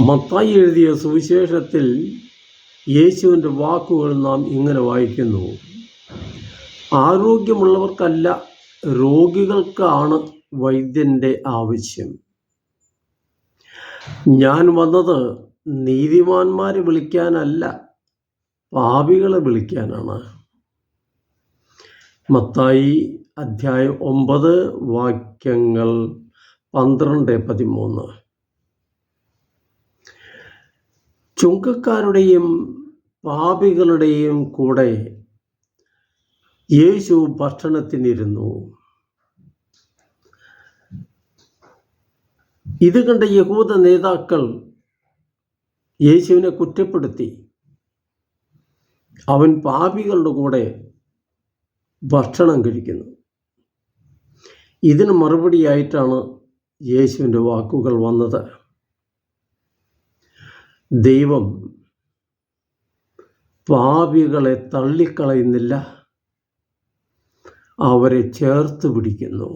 മത്തായി എഴുതിയ സുവിശേഷത്തിൽ യേശുവിന്റെ വാക്കുകൾ നാം ഇങ്ങനെ വായിക്കുന്നു. ആരോഗ്യമുള്ളവർക്കല്ല രോഗികൾക്കാണ് വൈദ്യന്റെ ആവശ്യം. ഞാൻ വന്നത് നീതിമാന്മാരെ വിളിക്കാനല്ല പാപികളെ വിളിക്കാനാണ്. മത്തായി അധ്യായം ഒമ്പത് വാക്യങ്ങൾ പന്ത്രണ്ട് പതിമൂന്ന്. ചുങ്കക്കാരുടെയും പാപികളുടെയും കൂടെ യേശു ഭക്ഷണത്തിനിരുന്നു. ഇത് കണ്ട യഹൂദ നേതാക്കൾ യേശുവിനെ കുറ്റപ്പെടുത്തി. അവൻ പാപികളുടെ കൂടെ ഭക്ഷണം കഴിക്കുന്നു. ഇതിന് മറുപടിയായിട്ടാണ് യേശുവിന്റെ വാക്കുകൾ വന്നത്. ദൈവം പാപികളെ തള്ളിക്കളയുന്നില്ല. അവരെ ചേർത്ത് പിടിക്കുന്നു.